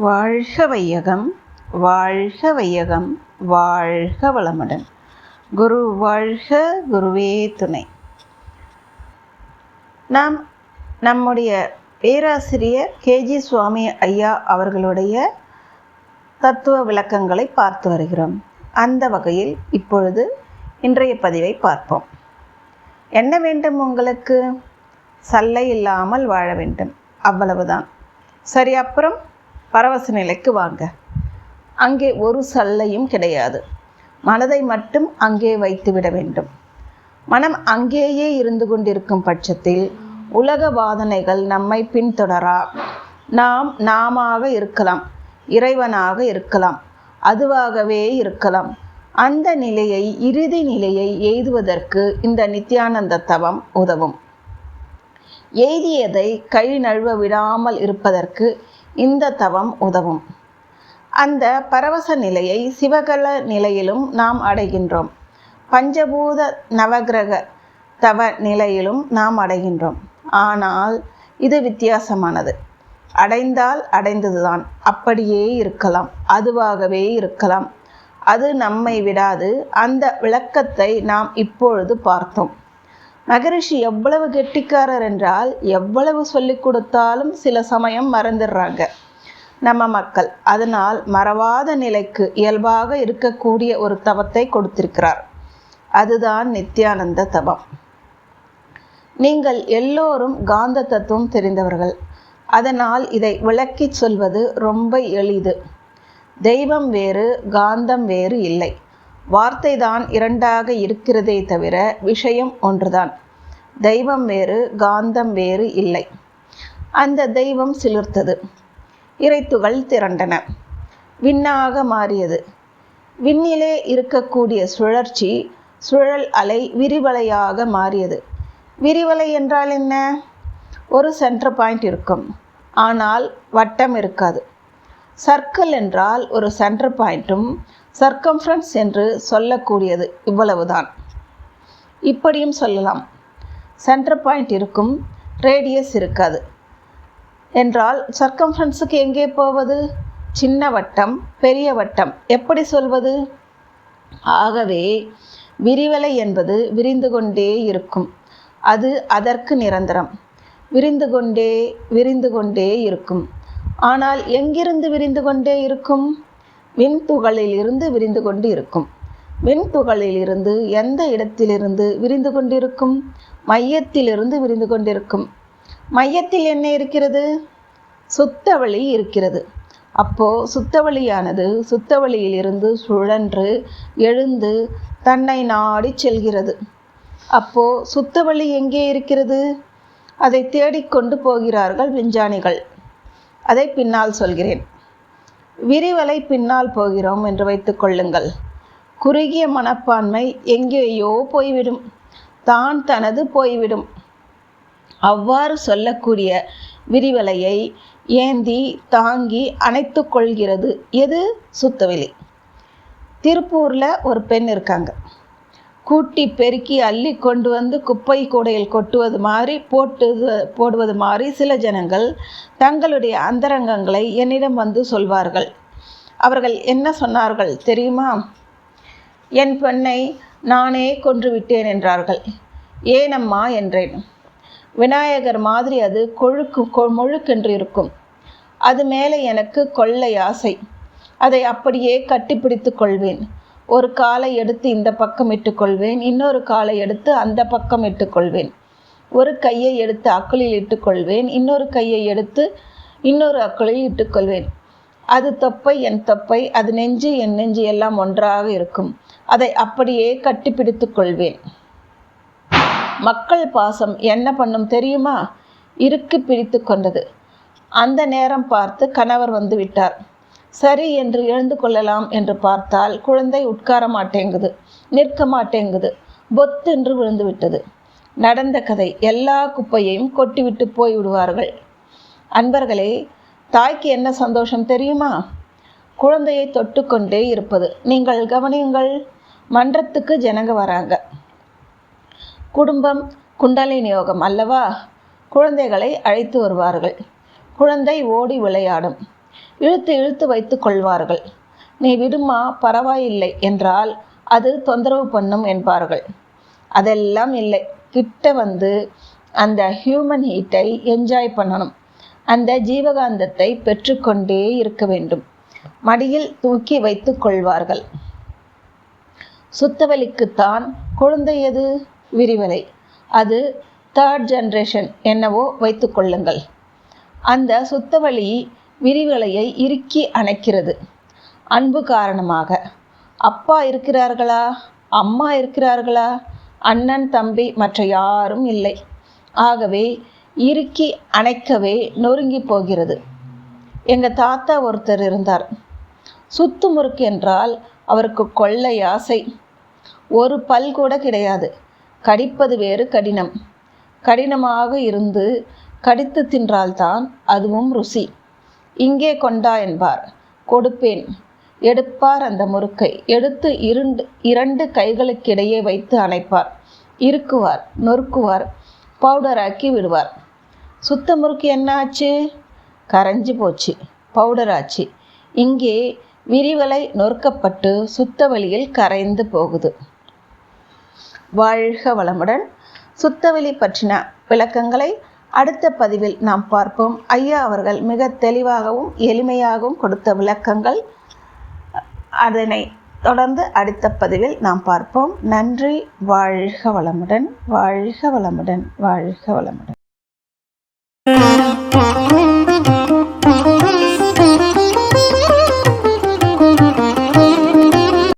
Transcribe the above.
வாழ்க வையகம் வாழ்க வையகம் வாழ்க வளமுடன் குரு வாழ்க குருவே துணை. நாம் நம்முடைய பேராசிரியர் கேஜி சுவாமி ஐயா அவர்களுடைய தத்துவ விளக்கங்களை பார்த்து வருகிறோம். அந்த வகையில் இப்பொழுது இன்றைய பதிவை பார்ப்போம். என்ன வேண்டும் உங்களுக்கு? சல்லை இல்லாமல் வாழ வேண்டும். அவ்வளவுதான். சரி அப்புறம் பரவச நிலைக்கு வாங்க. அங்கே ஒரு சல்லையும் கிடையாது. மனதை மட்டும் அங்கே வைத்துவிட வேண்டும். மனம் அங்கேயே இருந்து கொண்டிருக்கும் பட்சத்தில் உலக வாதனைகள் நம்மை பின்தொடரா? நாம் நாமாக இருக்கலாம் இறைவனாக இருக்கலாம் அதுவாகவே இருக்கலாம். அந்த நிலையை இறுதி நிலையை எய்துவதற்கு இந்த நித்யானந்த தவம் உதவும். எய்தியதை கை நழுவ விடாமல் இருப்பதற்கு இந்த தவம் உதவும். அந்த பரவச நிலையை சிவகல நிலையிலும் நாம் அடைகின்றோம். பஞ்சபூத நவகிரக தவ நிலையிலும் நாம் அடைகின்றோம். ஆனால் இது வித்தியாசமானது. அடைந்தால் அடைந்ததுதான். அப்படியே இருக்கலாம். அதுவாகவே இருக்கலாம். அது நம்மை விடாது. அந்த விளக்கத்தை நாம் இப்பொழுது பார்த்தோம். மகரிஷி எவ்வளவு கெட்டிக்காரர் என்றால் எவ்வளவு சொல்லிக் கொடுத்தாலும் சில சமயம் மறந்துடுறாங்க. நம்ம மக்கள். அதனால் மறவாத நிலைக்கு இயல்பாக இருக்கக்கூடிய ஒரு தவத்தை கொடுத்திருக்கிறார். அதுதான் நித்யானந்த தவம். நீங்கள் எல்லோரும் காந்த தத்துவம் தெரிந்தவர்கள். அதனால் இதை விளக்கிச் சொல்வது ரொம்ப எளிது. தெய்வம் வேறு காந்தம் வேறு இல்லை. வார்த்தை தான் இரண்டாக இருக்கிறதே தவிர விஷயம் ஒன்றுதான். தெய்வம் வேறு காந்தம் வேறு இல்லை. அந்த தெய்வம் சிலிர்த்தது. இறைத்துகள் திரண்டன. விண்ணாக மாறியது. விண்ணிலே இருக்கக்கூடிய சுழற்சி சுழல் அலை விரிவலையாக மாறியது. விரிவலை என்றால் என்ன? ஒரு சென்டர் பாயிண்ட் இருக்கும். ஆனால் வட்டம் இருக்காது. சர்க்கிள் என்றால் ஒரு சென்டர் பாயிண்ட்டும் சர்க்கம்ஃபரன்ஸ் என்று சொல்லக்கூடியது இவ்வளவுதான். இப்படியும் சொல்லலாம். சென்டர் பாயிண்ட் இருக்கும் ரேடியஸ் இருக்காது. என்றால் சர்க்கம்ஃபரன்ஸுக்கு எங்கே போவது? சின்ன வட்டம் பெரிய வட்டம் எப்படி சொல்வது? ஆகவே விரிவலை என்பது விரிந்து கொண்டே இருக்கும். அது அதற்கு நிரந்தரம். விரிந்து கொண்டே விரிந்து கொண்டே இருக்கும். ஆனால் எங்கிருந்து விரிந்து கொண்டே இருக்கும்? விண்துகளில் இருந்து விரிந்து கொண்டு இருக்கும் விண்துகளில் இருந்து எந்த இடத்திலிருந்து விரிந்து கொண்டிருக்கும்? மையத்திலிருந்து விரிந்து கொண்டிருக்கும். மையத்தில் என்ன இருக்கிறது? சுத்தவழி இருக்கிறது. அப்போ சுத்தவழியானது சுத்தவழியிலிருந்து சுழன்று எழுந்து தன்னை நாடி செல்கிறது. அப்போ சுத்தவழி எங்கே இருக்கிறது? அதை தேடிக்கொண்டு போகிறார்கள் விஞ்ஞானிகள். அதை பின்னால் சொல்கிறேன். விரிவலை பின்னால் போகிறோம் என்று வைத்துக்கொள்ளுங்கள் குறுகிய மனப்பான்மை எங்கேயோ போய்விடும். தான் தனது போய்விடும். அவ்வாறு சொல்லக்கூடிய விரிவலையை ஏந்தி தாங்கி அணைத்து கொள்கிறது. எது? சுத்தவெளி. திருப்பூரில் ஒரு பெண் இருக்காங்க. கூட்டி பெருக்கி அள்ளி கொண்டு வந்து குப்பை கூடையில் கொட்டுவது மாதிரி போட்டு போடுவது மாதிரி சில ஜனங்கள் தங்களுடைய அந்தரங்கங்களை என்னிடம் வந்து சொல்வார்கள். அவர்கள் என்ன சொன்னார்கள் தெரியுமா? என் பெண்ணை நானே கொன்று விட்டேன் என்றார்கள் ஏனம்மா என்றேன். விநாயகர் மாதிரி அது கொழுக்கு முழுக்கென்று இருக்கும். அது மேலே எனக்கு கொள்ளை ஆசை. அதை அப்படியே கட்டிப்பிடித்து கொள்வேன். ஒரு காலை எடுத்து இந்த பக்கம் இட்டுக்கொள்வேன் இன்னொரு காலை எடுத்து அந்த பக்கம் இட்டுக்கொள்வேன். ஒரு கையை எடுத்து அக்குளில் இட்டுக்கொள்வேன் இன்னொரு கையை எடுத்து இன்னொரு அக்குளில் இட்டுக்கொள்வேன். அது தொப்பை என் தொப்பை அது நெஞ்சு என் நெஞ்சு எல்லாம் ஒன்றாக இருக்கும். அதை அப்படியே கட்டிப்பிடித்து கொள்வேன். மக்கள் பாசம் என்ன பண்ணும் தெரியுமா? இருக்கு பிடித்து கொண்டது. அந்த நேரம் பார்த்து கணவர் வந்து விட்டார். சரி என்று எழுந்து கொள்ளலாம் என்று பார்த்தால் குழந்தை உட்கார மாட்டேங்குது நிற்க மாட்டேங்குது. பொத்தென்று விழுந்து விட்டது நடந்த கதை எல்லா குப்பையையும் கொட்டிவிட்டு போய் விடுவார்கள் அன்பர்களே தாய்க்கு என்ன சந்தோஷம் தெரியுமா? குழந்தையை தொட்டுக்கொண்டே இருப்பது. நீங்கள் கவனியுங்கள் மன்றத்துக்கு ஜனங்க வராங்க. குடும்பம் குண்டலினி யோகம் அல்லவா? குழந்தைகளை அழைத்து வருவார்கள். குழந்தை ஓடி விளையாடும். இழுத்து இழுத்து வைத்து கொள்வார்கள். நீ விடுமா பரவாயில்லை என்றால் அது தொந்தரவு பண்ணும் என்பார்கள். அதெல்லாம் இல்லை. கிட்ட வந்து அந்த ஹியூமன் ஹீட்டை என்ஜாய் பண்ணணும். அந்த ஜீவகாந்தத்தை பெற்றுக்கொண்டே இருக்க வேண்டும். மடியில் தூக்கி வைத்து கொள்வார்கள். சுத்தவலிக்குத்தான் குழந்தை எது? விரிவலை. அது தேர்ட் ஜென்ரேஷன் என்னவோ வைத்துக்கொள்ளுங்கள் அந்த சுத்தவழி விரிவலையை இறுக்கி அணைக்கிறது. அன்பு காரணமாக. அப்பா இருக்கிறார்களா? அம்மா இருக்கிறார்களா? அண்ணன் தம்பி மற்ற யாரும் இல்லை. ஆகவே இறுக்கி அணைக்கவே நொறுங்கி போகிறது. எங்கள் தாத்தா ஒருத்தர் இருந்தார். சுத்து முறுக்கு என்றால் அவருக்கு கொள்ளை ஆசை. ஒரு பல் கூட கிடையாது. கடிப்பது வேறு கடினம். கடினமாக இருந்து கடித்து தின்றால்தான் அதுவும் ருசி. இங்கே கொண்டா என்பார். கொடுப்பேன். எடுப்பார் அந்த முறுக்கை. எடுத்து இருண்டு இரண்டு கைகளுக்கிடையே வைத்து அணைப்பார். இருக்குவார் நொறுக்குவார் பவுடராக்கி விடுவார். சுத்த முறுக்கு என்ன ஆச்சு? கரைஞ்சி போச்சு. பவுடர் ஆச்சு இங்கே விரிவலை நொறுக்கப்பட்டு சுத்த வழியில் கரைந்து போகுது. வாழ்க வளமுடன். சுத்தவெளி பற்றின விளக்கங்களை அடுத்த பதிவில் நாம் பார்ப்போம். ஐயா அவர்கள் மிக தெளிவாகவும் எளிமையாகவும் கொடுத்த விளக்கங்கள். அதனை தொடர்ந்து அடுத்த பதிவில் நாம் பார்ப்போம். நன்றி வாழ்க வளமுடன் வாழ்க வளமுடன் வாழ்க வளமுடன்.